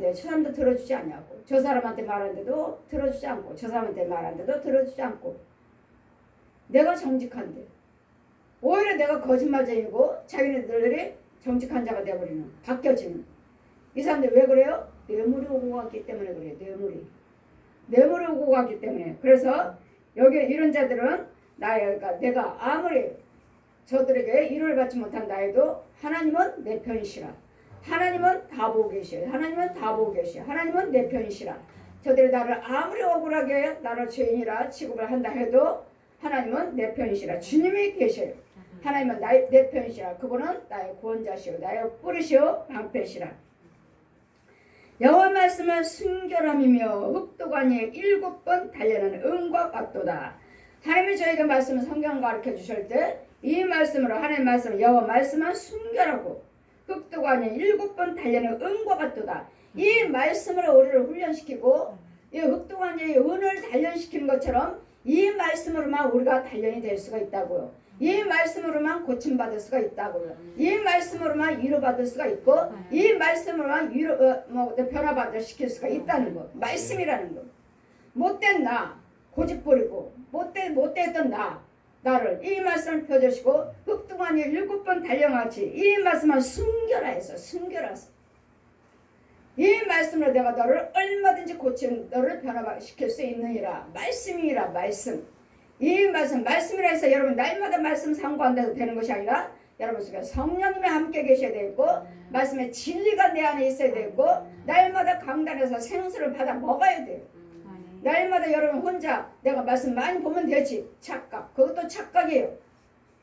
저 사람도 들어주지 않냐고. 저 사람한테 말하는데도 들어주지 않고 저 사람한테 말하는데도 들어주지 않고. 내가 정직한데. 오히려 내가 거짓말쟁이고 자기네들이 정직한 자가 되어버리는 바뀌어지는. 이 사람들 왜 그래요? 뇌물이 오고 갔기 때문에 그래요 뇌물이. 뇌물이 오고 갔기 때문에. 그래서 여기 이런 자들은 나의 그러니까 내가 아무리 저들에게 일을 받지 못한 나에도 하나님은 내 편이시라 하나님은 다 보고 계셔요. 하나님은 다 보고 계셔요. 하나님은 내 편이시라. 저들이 나를 아무리 억울하게 나를 죄인이라 취급을 한다 해도 하나님은 내 편이시라. 주님이 계셔요. 하나님은 나의, 내 편이시라. 그분은 나의 구원자시오. 나의 뿌리시오. 방패시라. 여호와 말씀은 순결함이며 흑도관이 일곱 번 달려는 은과 같도다. 하나님이 저에게 말씀을 성경 가르쳐 주실 때 이 말씀으로 하나님 말씀 여호와 말씀은 순결하고 흑도관이 일곱 번 달려는 은과 같도다. 이 말씀으로 우리를 훈련시키고 이 흑도관이 은을 단련시키는 것처럼 이 말씀으로만 우리가 단련이 될 수가 있다고요. 이 말씀으로만 고침받을 수가 있다고요. 이 말씀으로만 위로받을 수가 있고 이 말씀으로만 위로 어, 뭐 변화받을 시킬 수가 있다는 거. 말씀이라는 거. 못된 나 고집 부리고 못된 못됐던 나 나를 이 말씀을 펴주시고 흑동안이 일곱 번 달려같이 이 말씀을 순결하여서 순결하서. 이 말씀으로 내가 너를 얼마든지 고친 너를 변화시킬 수 있느니라. 말씀이라 말씀. 이 말씀 말씀이라 해서 여러분 날마다 말씀 상고한다고 되는 것이 아니라 여러분 속에 성령님이 함께 계셔야 되고 말씀의 진리가 내 안에 있어야 되고 날마다 강단에서 생수를 받아 먹어야 돼요 날마다 여러분 혼자 내가 말씀 많이 보면 되지. 착각. 그것도 착각이에요.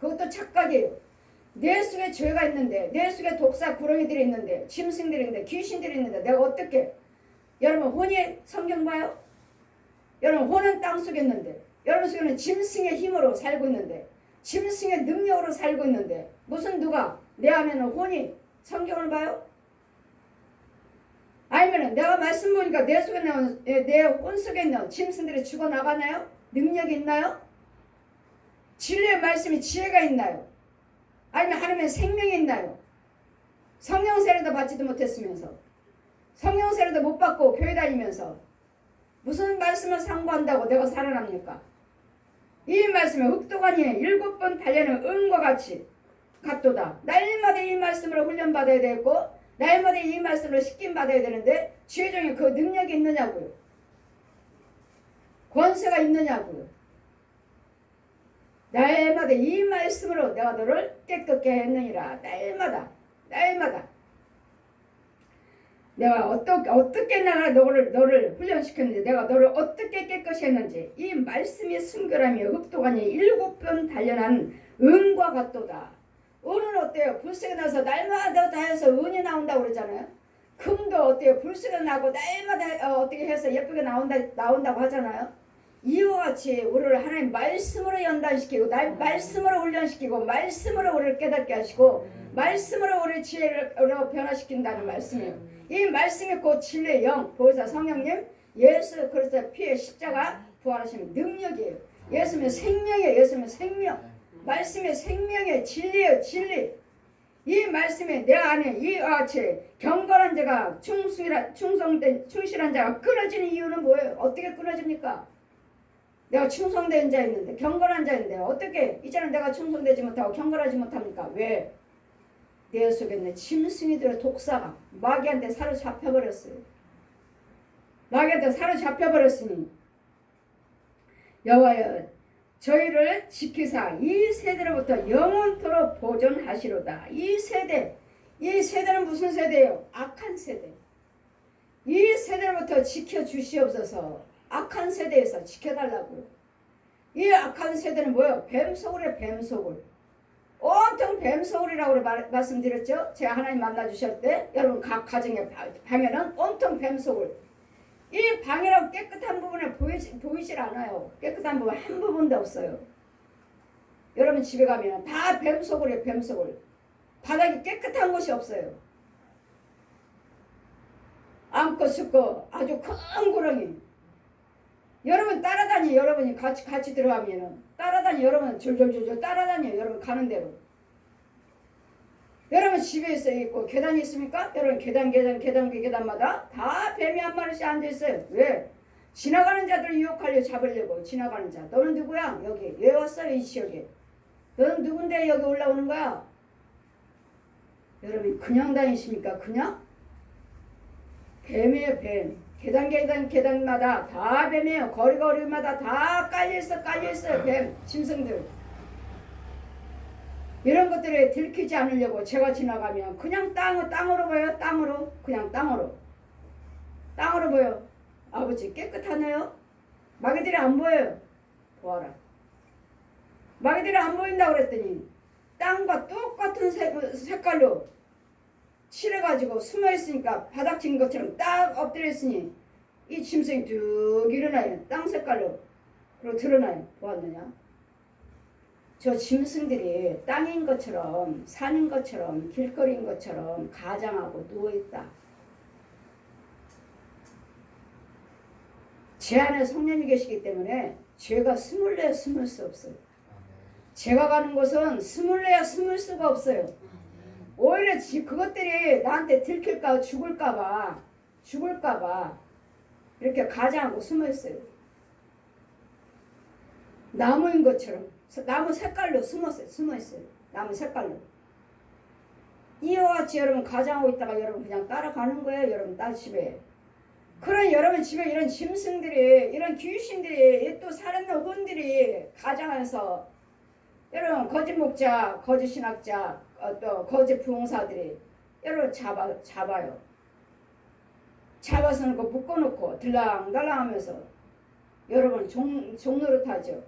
그것도 착각이에요. 내 속에 죄가 있는데 내 속에 독사 구렁이들이 있는데 짐승들이 있는데 귀신들이 있는데 내가 어떻게? 여러분 혼이 성경 봐요? 여러분 혼은 땅 속에 있는데 여러분 속에는 짐승의 힘으로 살고 있는데 짐승의 능력으로 살고 있는데 무슨 누가? 내 안에는 혼이 성경을 봐요 아니면은 내가 말씀 보니까 내 속에 나온 내혼 속에 있는 짐승들이 죽어 나가나요? 능력이 있나요? 진리의 말씀이 지혜가 있나요? 아니면 하나님의 생명이 있나요? 성령 세례도 받지도 못했으면서 성령 세례도 못 받고 교회 다니면서 무슨 말씀을 상고한다고 내가 살아납니까? 이 말씀은 흑도관이 일곱 번 달려는 은과 같이 같도다. 날마다 이 말씀으로 훈련받아야 되고 날마다 이 말씀을 시킴 받아야 되는데 최종에 그 능력이 있느냐고요. 권세가 있느냐고요. 날마다 이 말씀으로 내가 너를 깨끗게 했느니라. 날마다 날마다 내가 어떻게 어떻게 내가 너를 너를 훈련시켰는지 내가 너를 어떻게 깨끗이 했는지 이 말씀이 순결하며 흑도관이 일곱 번 단련한 은과 같도다. 은은 어때요? 불새가 나서 날마다 다 해서 은이 나온다고 그러잖아요. 금도 어때요? 불새가 나고 날마다 어, 떻게 해서 예쁘게 나온다 나온다고 하잖아요. 이와 같이 우리를 하나님 말씀으로 연단시키고 날 말씀으로 훈련시키고 말씀으로 우리를 깨닫게 하시고 말씀으로 우리 지혜로 변화시킨다는 말씀이에요. 이 말씀이 곧 진리의 영 보혜사 성령님 예수 그리스도의 피의 십자가 부활하시는 능력이에요. 예수는 생명이에요. 예수는 생명. 말씀의 생명의 진리예요. 진리. 이 말씀에 내 안에 같이 경건한 자가 충실한 충성된 충실한 자가 끊어지는 이유는 뭐예요? 어떻게 끊어집니까? 내가 충성된 자였는데 경건한 자인데 어떻게 이제는 내가 충성되지 못하고 경건하지 못합니까? 왜? 내 속에 있는 짐승이들의 독사가 마귀한테 사로잡혀 버렸어요. 마귀한테 사로잡혀 버렸으니 여호와여 저희를 지키사 이 세대로부터 영원토록 보존하시로다. 이 세대, 이 세대는 무슨 세대예요? 악한 세대. 이 세대로부터 지켜 주시옵소서. 악한 세대에서 지켜달라고요. 이 악한 세대는 뭐예요? 뱀소굴의 뱀소굴. 온통 뱀소굴이라고 말, 말씀드렸죠? 제가 하나님 만나 주실 때 여러분 각 가정의 방에는 온통 뱀소굴. 이 방이라고 깨끗한 부분에 보이지, 보이질 않아요. 깨끗한 부분 한 부분도 없어요. 여러분 집에 가면 다 뱀소굴이에요. 뱀소굴. 바닥이 깨끗한 곳이 없어요. 안고 sup고 아주 큰 구렁이. 여러분 따라다니 여러분이 같이 같이 들어가면은 따라다니 여러분 줄줄줄줄 따라다니 여러분 가는 대로. 여러분 집에서 있고 계단이 있습니까? 여러분 계단 계단 계단 계단마다 다 뱀이 한 마리씩 앉아 있어요. 왜? 지나가는 자들 유혹하려 잡으려고 지나가는 자. 너는 누구야? 여기 왜 왔어 이 지역에? 너는 누군데 여기 올라오는 거야? 여러분 그냥 다니십니까? 그냥? 뱀이에요 뱀. 계단 계단 계단마다 다 뱀이에요. 거리 거리마다 다 깔려 있어 깔려 있어요 뱀. 짐승들. 이런 것들에 들키지 않으려고 제가 지나가면 그냥 땅, 땅으로 보여요 땅으로? 그냥 땅으로. 땅으로 보여. 아버지 깨끗하네요? 마귀들이 안 보여요. 보아라. 마귀들이 안 보인다고 그랬더니 땅과 똑같은 색, 색깔로 칠해가지고 숨어있으니까 바닥 친 것처럼 딱 엎드려 있으니 이 짐승이 쭉 일어나요. 땅 색깔로. 그리고 드러나요. 보았느냐 저 짐승들이 땅인 것처럼 산인 것처럼 길거리인 것처럼 가장하고 누워있다. 제 안에 성령이 계시기 때문에 죄가 스물내야 스물 수 없어요. 제가 가는 곳은 스물내야 스물 수가 없어요. 오히려 지- 그것들이 나한테 들킬까 죽을까봐 죽을까봐 이렇게 가장하고 숨어 있어요. 나무인 것처럼 나무 색깔로 숨었어요. 숨어있어요. 나무 색깔로. 이와 같이 여러분 가장하고 있다가 여러분 그냥 따라가는 거예요. 여러분 딸 집에. 그런 여러분 집에 이런 짐승들이 이런 귀신들이 또 사는 어른들이 가장해서 여러분 거짓 목자, 거짓 신학자, 어, 또 거짓 부흥사들이 여러분 잡아 잡아요. 잡아서 놓고 묶어놓고 들랑달랑 하면서 여러분 종 종로를 타죠.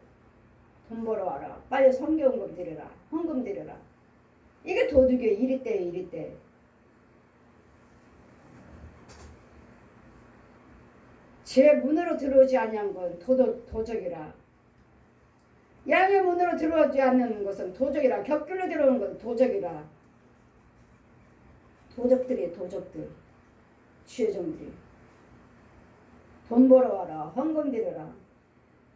돈 벌어와라. 빨리 성경금 드려라. 헌금 드려라. 이게 도둑의 일이 때 일이 때. 제 문으로 들어오지 아니한 건 도덕, 도적이라. 양의 문으로 들어오지 않는 것은 도적이라. 격길로 들어오는 건 도적이라. 도적들이 도적들. 취해종들이. 돈 벌어와라. 헌금 드려라.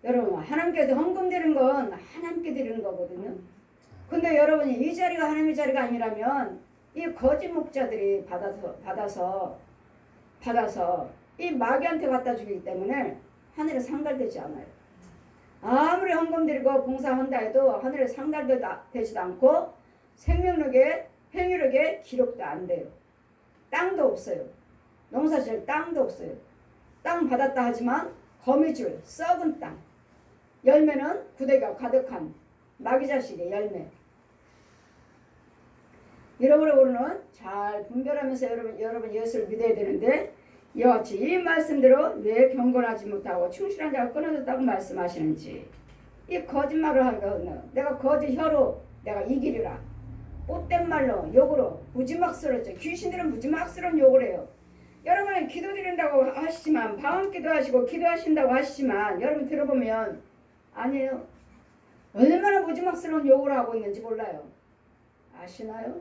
여러분 하나님께 헌금 드리는 건 하나님께 드리는 거거든요. 근데 여러분이 이 자리가 하나님의 자리가 아니라면 이 거짓 목자들이 받아서 받아서 받아서 이 마귀한테 갖다 주기 때문에 하늘에 상달되지 않아요. 아무리 헌금 드리고 봉사한다 해도 하늘에 상달되지도 않고 생명력에 행위력에 기록도 안 돼요. 땅도 없어요. 농사질 땅도 없어요. 땅 받았다 하지만 거미줄, 썩은 땅. 열매는 구대가 가득한 마귀 자식의 열매. 여러분으로는 잘 분별하면서 여러분 여러분 예수를 믿어야 되는데 같이 이 말씀대로 왜 경건하지 못하고 충실한 자가 끊어졌다고 말씀하시는지 이 거짓말을 하거든 내가 거짓 혀로 내가 이기리라. 못된 말로 욕으로 무지막스럽죠 귀신들은 무지막스러운 욕을 해요. 여러분은 기도 드린다고 하시지만 방언 기도하시고 기도하신다고 하시지만 여러분 들어보면 아니에요. 얼마나 무지막스러운 욕을 하고 있는지 몰라요. 아시나요?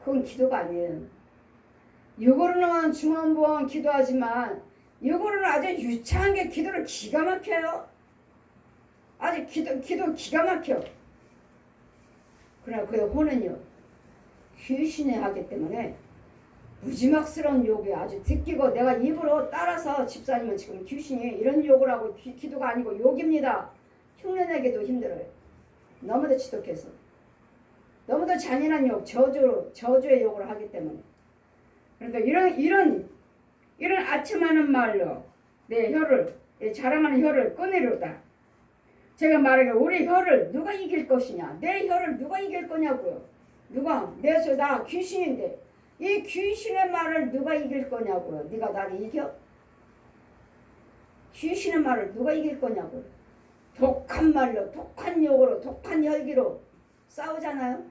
그건 기도가 아니에요. 욕으로는 중원부원 기도하지만 욕으로는 아주 유창한 게 기도를 기가 막혀요. 아주 기도 기도 기가 막혀. 그러나 그의 혼은요 귀신이 하기 때문에 무지막스러운 욕이 아주 듣기고 내가 입으로 따라서 집사님은 지금 귀신이 이런 욕을 하고 기, 기도가 아니고 욕입니다. 흉내내기도 힘들어요. 너무도 지독해서. 너무도 잔인한 욕, 저주, 저주의 욕을 하기 때문에. 그러니까 이런, 이런, 이런 아첨하는 말로 내 혀를, 내 자랑하는 혀를 꺼내려다. 제가 말하기를 우리 혀를 누가 이길 것이냐? 내 혀를 누가 이길 거냐고요. 누가? 내서 나 귀신인데 이 귀신의 말을 누가 이길 거냐고요. 네가 나를 이겨? 귀신의 말을 누가 이길 거냐고요. 독한 말로, 독한 욕으로, 독한 혈기로 싸우잖아요.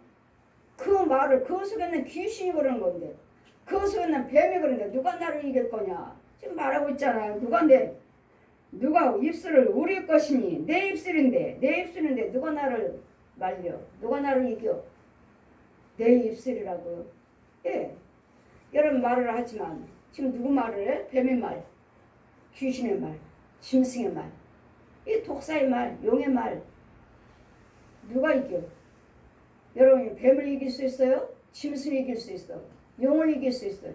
그 말을 그 속에는 귀신이 그러는 건데, 그 속에는 뱀이 그러는데 누가 나를 이길 거냐? 지금 말하고 있잖아요. 누가 내 누가 입술을 우릴 것이니 내 입술인데 내 입술인데 누가 나를 말려? 누가 나를 이겨? 내 입술이라고요. 예. 여러분 말을 하지만 지금 누구 말을 해? 뱀의 말, 귀신의 말, 짐승의 말, 이 독사의 말, 용의 말 누가 이겨? 여러분이 뱀을 이길 수 있어요? 짐승을 이길 수 있어. 용을 이길 수 있어요.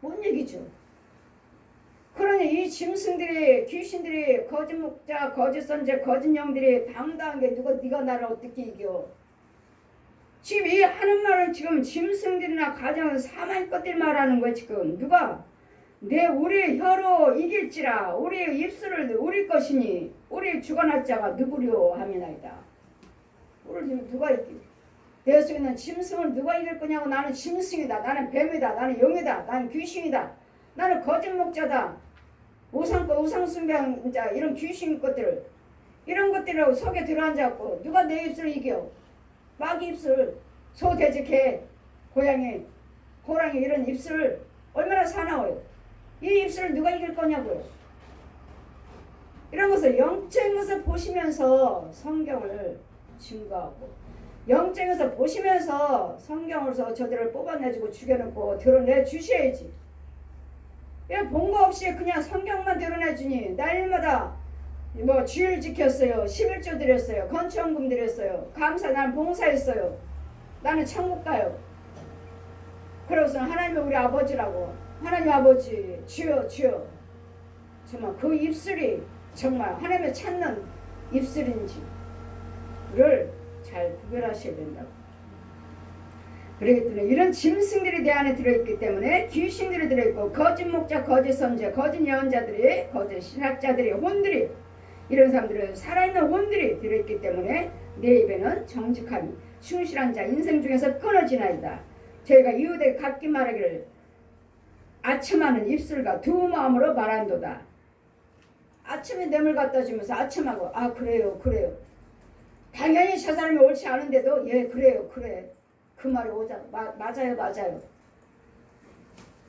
못 이기죠. 그러니 이 짐승들이 귀신들이 거짓 목자, 거짓 선제, 거짓 영들이 당당하게 누가 네가 나를 어떻게 이겨? 지금 이 하는 말은 지금 짐승들이나 가정은 사망 것들 말하는 거야 지금 누가 내 우리 혀로 이길지라 우리 입술을 우리 것이니 우리 주관할 자가 누구려 하미나이다. 우리 지금 누가 이기? 내 속에 있는 짐승을 누가 이길 거냐고 나는 짐승이다. 나는 뱀이다. 나는 용이다. 나는 귀신이다. 나는 거짓 목자다. 우상권 우상숭배한 자 이런 귀신 것들 이런 것들이라고 속에 들어앉았고 누가 내 입술을 이겨? 마귀 입술, 소, 돼지, 개, 고양이, 호랑이 이런 입술 얼마나 사나워요. 이 입술을 누가 이길 거냐고요. 이런 것을 영적인 것을 보시면서 성경을 증거하고 영적인 것을 보시면서 성경으로서 저들을 뽑아내주고 죽여놓고 드러내 주셔야지. 본 거 없이 그냥 성경만 드러내주니 날마다 뭐 주일 지켰어요. 11조 드렸어요. 건축원금 드렸어요. 감사 난 봉사했어요. 나는 천국 가요. 그러고서 하나님이 우리 아버지라고 하나님 아버지 주여 주여 정말 그 입술이 정말 하나님을 찾는 입술인지를 잘 구별하셔야 된다고. 그렇기 때문에 이런 짐승들이 내 안에 들어있기 때문에 귀신들이 들어있고 거짓 목자, 거짓 선자, 거짓 예언자들이 거짓 신학자들이 혼들이 이런 사람들은 살아있는 혼들이 들어있기 때문에 내 입에는 정직함이 충실한 자 인생 중에서 끊어지나이다. 저희가 이웃에게 각기 말하기를 아첨하는 입술과 두 마음으로 말한도다. 아침에 뇌물 갖다 주면서 아첨하고 아 그래요 그래요. 당연히 저 사람이 옳지 않은데도 예 그래요 그래 그 말이 오자 마, 맞아요 맞아요.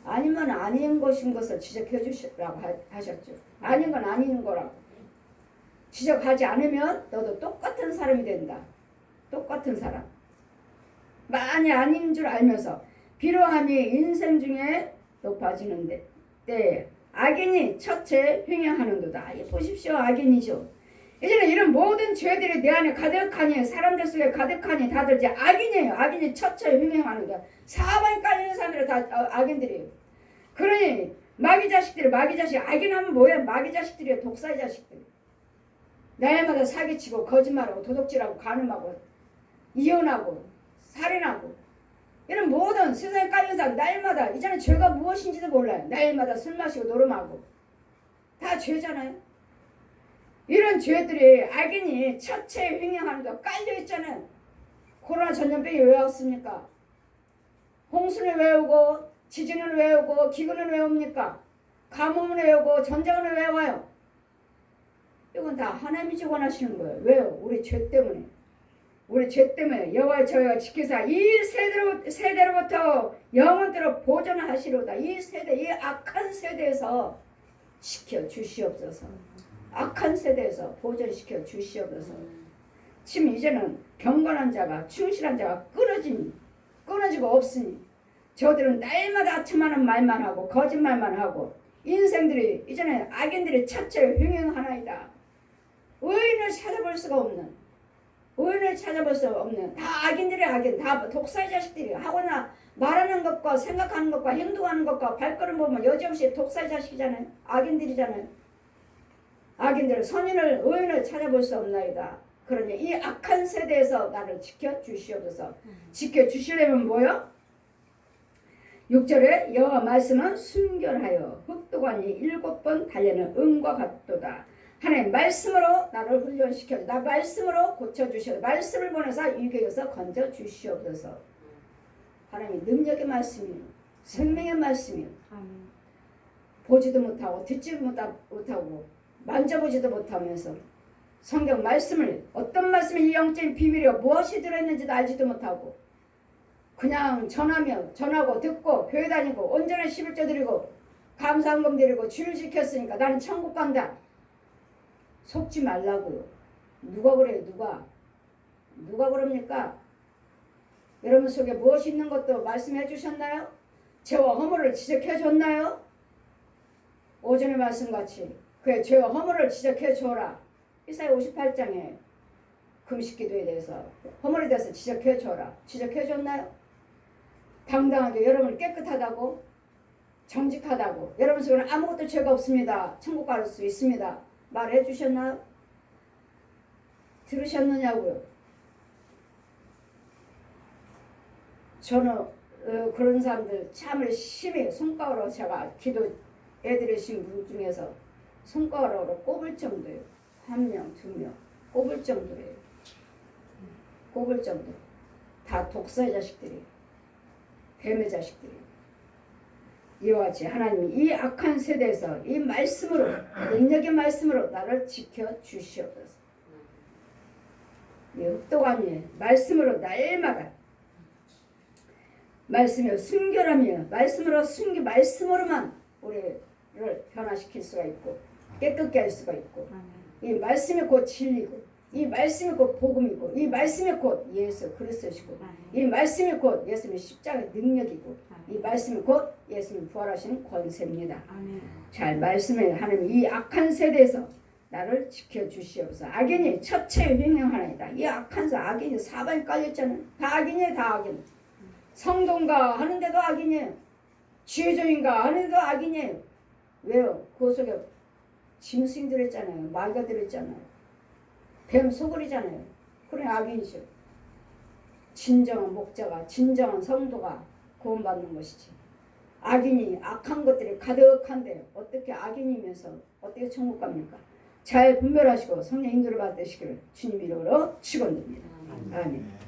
아니면 아닌 것인 것을 지적해 주시라고 하- 하셨죠. 아닌 건 아닌 거라고. 지적하지 않으면 너도 똑같은 사람이 된다. 똑같은 사람. 많이 아닌 줄 알면서 비로함이 인생 중에 높아지는데 때 악인이 첫째 횡행하는도다. 이 보십시오 악인이죠. 이제는 이런 모든 죄들이 내 안에 가득하니 사람들 속에 가득하니 다들 이제 악인이에요. 악인이 첫째 횡행하는다. 사방에 깔리는 사람들은 다 어, 악인들이에요. 그러니 마귀 자식들이 마귀 자식 악인 하면 뭐야? 마귀 자식들이에요. 독사의 자식들. 날마다 사기치고 거짓말하고 도둑질하고 간음하고 이혼하고 살인하고 이런 모든 세상에 깔린 사람 날마다 이제는 죄가 무엇인지도 몰라요. 날마다 술 마시고 노름하고 다 죄잖아요. 이런 죄들이 악인이 첫째 횡행하는 거 깔려 있잖아요. 코로나 전염병이 왜 왔습니까? 오고 기근은 왜 옵니까? 가뭄은 왜 오고 전쟁은 왜 와요? 이건 다 하나님이 주관하시는 거예요. 왜요? 우리 죄 때문에. 우리 죄 때문에 여호와 저희가 지키사 이 세대로 세대로부터 영원토록 보존하시로다. 이 세대 이 악한 세대에서 지켜 주시옵소서. 악한 세대에서 보존시켜 주시옵소서. 지금 이제는 경건한 자가 충실한 자가 끊어지니 끊어지고 없으니 저들은 날마다 아첨하는 말만 하고 거짓말만 하고 인생들이 이제는 악인들이 첫째 횡행하나이다. 의인을 찾아볼 수가 없는 의인을 찾아볼 수 없는 다 악인들이 악인 다 독사의 자식들이 하거나 말하는 것과 생각하는 것과 행동하는 것과 발걸음 보면 여지없이 독사의 자식이잖아요 악인들이잖아요 악인들은 선인을 의인을 찾아볼 수 없나이다. 그러니 이 악한 세대에서 나를 지켜 주시옵소서. 지켜 주시려면 뭐요? 6절에 여호와 말씀은 순결하여 흑도관이 일곱 번 달려는 은과 같도다 하나님 말씀으로 나를 훈련시켜 나 말씀으로 고쳐 주시옵 말씀을 보내서 유교에서 건져 주시옵소서. 하나님 능력의 말씀이요 생명의 말씀이요 보지도 못하고 듣지도 못하- 못하고 만져보지도 못하면서 성경 말씀을 어떤 말씀이 이 영적인 비밀이 무엇이 들어있는지도 알지도 못하고 그냥 전하며 전하고 듣고 교회 다니고 온전한 11조 드리고 감사한금 드리고 주를 지켰으니까 나는 천국 간다 속지 말라고요. 누가 그래요? 누가? 누가 그럽니까? 여러분 속에 무엇이 있는 것도 말씀해 주셨나요? 죄와 허물을 지적해 줬나요? 오전의 말씀같이 그래 죄와 허물을 지적해 줘라. 이사야 58장에 그 금식기도에 대해서 허물에 대해서 지적해 줘라. 지적해 줬나요? 당당하게 여러분 깨끗하다고 정직하다고 여러분 속에는 아무것도 죄가 없습니다. 천국 갈수 있습니다. 말해 주셨나요? 들으셨느냐고요? 저는 어, 그런 사람들 참을 심히 손가락으로 제가 기도해드리신 분 중에서 손가락으로 꼽을 정도예요. 한 명, 두 명. 꼽을 정도예요. 꼽을 정도. 다 독사의 자식들이. 뱀의 자식들이. 이와 같이 하나님이 이 악한 세대에서 이 말씀으로, 능력의 말씀으로 나를 지켜 주시옵소서. 이 흑도감이 말씀으로 날마다 말씀이 순결하며 말씀으로 순기 말씀으로만 우리를 변화시킬 수가 있고 깨끗게 할 수가 있고 이 말씀이 곧 진리고 이 말씀이 곧 복음이고 이 말씀이 곧 예수 그리스도시고 이 말씀이 곧 예수님의 십자가의 능력이고 이 말씀이 곧 예수님 부활하신 권세입니다. 아멘. 잘 말씀해 하나님 이 악한 세대에서 나를 지켜 주시옵소서. 악인이 첫째 횡행하나이다. 이 악한 사 악인이 사방에 깔렸잖아요. 다 악인이에요, 다 악인. 성동가 하는데도 악인이에요. 지혜조인가 하는데도 악인이에요. 왜요? 그 속에 짐승 들었잖아요. 마귀가 들었잖아요. 뱀 소굴이잖아요. 그래 악인이죠. 진정한 목자가 진정한 성도가 구원받는 것이지. 악인이 악한 것들이 가득한데 어떻게 악인이면서 어떻게 천국 갑니까? 잘 분별하시고 성령 인도를 받으시기를 주님 이름으로 축원드립니다. 아멘.